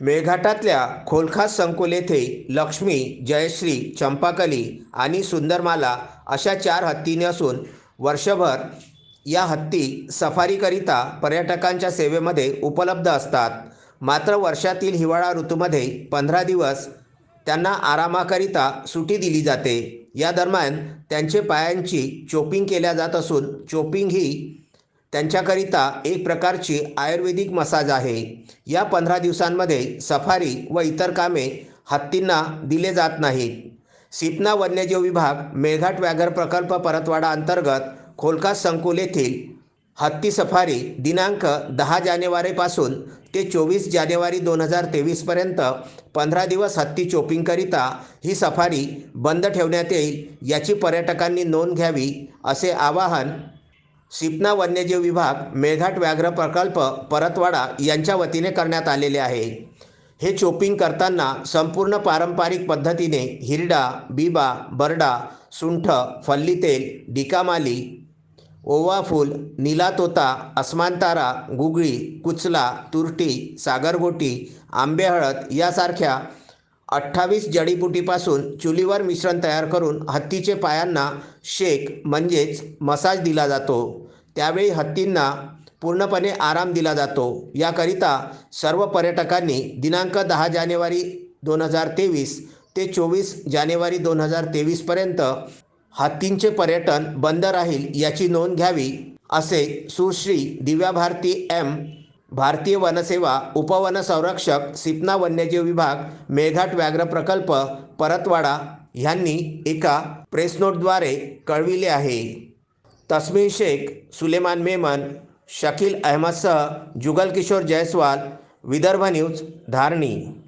मेळघाटातल्या खोलखास संकुल येथे लक्ष्मी जयश्री चंपाकली आणि सुंदरमाला अशा चार हत्तीने असून वर्षभर या हत्ती सफारीकरिता पर्यटकांच्या सेवेमध्ये उपलब्ध असतात. मात्र वर्षातील हिवाळा ऋतूमध्ये पंधरा दिवस त्यांना आरामाकरिता सुटी दिली जाते. या दरम्यान त्यांचे पायांची चोपिंग केल्या जात असून चोपिंग ही त्यांच्याकरिता एक प्रकारची आयुर्वेदिक मसाज आहे. या पंधरा दिवसांमध्ये सफारी व इतर कामे हत्तींना दिले जात नाहीत. सिपना वन्यजीव विभाग मेळघाट व्याघ्र प्रकल्प परतवाडा अंतर्गत खोलकास संकुल येथील हत्ती सफारी दिनांक दहा जानेवारीपासून ते चोवीस जानेवारी दोन हजार तेवीसपर्यंत पंधरा दिवस हत्ती चोपिंगकरिता ही सफारी बंद ठेवण्यात येईल याची पर्यटकांनी नोंद घ्यावी असे आवाहन सिपना वन्यजीव विभाग मेळघाट व्याघ्र प्रकल्प परतवाडा यांच्या वतीने करण्यात आलेले आहे. हे चोपिंग करताना संपूर्ण पारंपरिक पद्धतीने हिरडा बिबा बरडा सुंठ फल्लीतेल डिकामाली ओवाफूल नीलातोता तोता अस्मानतारा गुगळी कुचला तुरटी सागरगोटी आंबेहळद यासारख्या अठ्ठावीस जडीबुटीपासून चुलीवर मिश्रण तयार करून हत्तीचे पायांना शेक म्हणजेच मसाज दिला जातो. त्यावेळी हत्तींना पूर्णपणे आराम दिला जातो. याकरिता सर्व पर्यटकांनी दिनांक दहा जानेवारी दोन हजार तेवीस ते चोवीस जानेवारी दोन हजार तेवीसपर्यंत हत्तींचे पर्यटन बंद राहील याची नोंद घ्यावी असे सुश्री दिव्या भारती एम. भारतीय वनसेवा उपवन संरक्षक सिपना वन्यजीव विभाग मेळघाट व्याघ्र प्रकल्प परतवाडा ह्यांनी एका प्रेसनोटद्वारे कळविले आहे. तस्मीन शेख सुलेमान मेमन शकील अहमदसह जुगल किशोर जयस्वाल विदर्भ न्यूज धारणी.